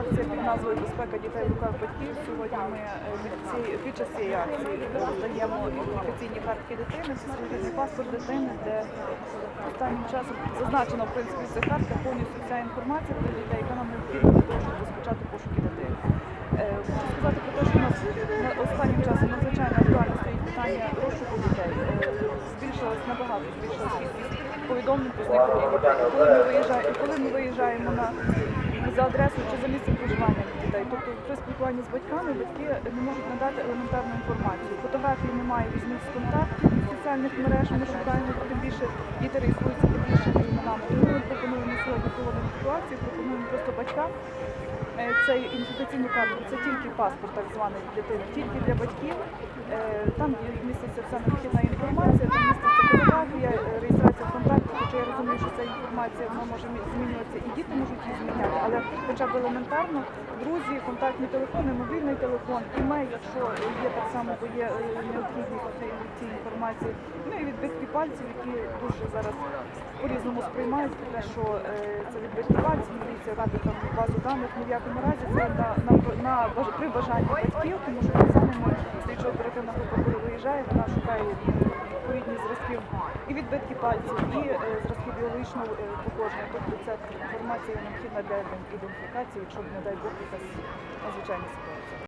акція під назвою Безпека дітей в руках батьків. Сьогодні ми е, під час цієї акції роздаємо ідентифікаційні картки дитини, всесвітній паспорт дитини, де останнім часом зазначено в принципі цих картках повністю вся інформація про дітей, яка нам необхідна для того, щоб розпочати пошуки дитини. Е, Хочу сказати про те, що у нас останнім часом надзвичайно актуально стоїть питання розшуку дітей. Е, Збільшилась набагато збільшилась кількість повідомлень про зникнення дітей. Коли ми виїжджаємо, коли ми виїжджаємо на за адресою чи за місцем проживання дітей, тобто при спілкуванні з батьками батьки не можуть надати елементарну інформацію. Фотографії немає візьміть з контактів соціальних мереж. Ми шукаємо тим більше діти реєструються під іншими іменами. Тому ми пропонуємо сьогодні проводимо ситуацію, пропонуємо просто батькам е, цей ідентифікаційну картку. Це тільки паспорт, так званий дитини, тільки для батьків. Е, Там міститься вся необхідна інформація, там міститься фотографія, е, реєстрація в контакті, хоча я розумію, що ця інформація вона може змінюватися і діти можуть її зміняти, але хоча б елементарно друзі, контактні телефони, мобільний телефон, імейл, якщо є так само, бо є е, необхідність цієї інформації. Ну і відбитки пальців, які дуже зараз по-різному сприймають те, що е, це відбитки пальців, міліція робить там базу даних. Ні в якому разі це на, на, на баж- при бажанні батьків, тому що ми слідчо оперативна група, коли виїжджає, вона шукає відповідні зразки і відбитки пальців, і е, зразки біологічного е, походження. Тобто ця інформація необхідна для ідентифікації, якщо не дай Бог, якась надзвичайна ситуація.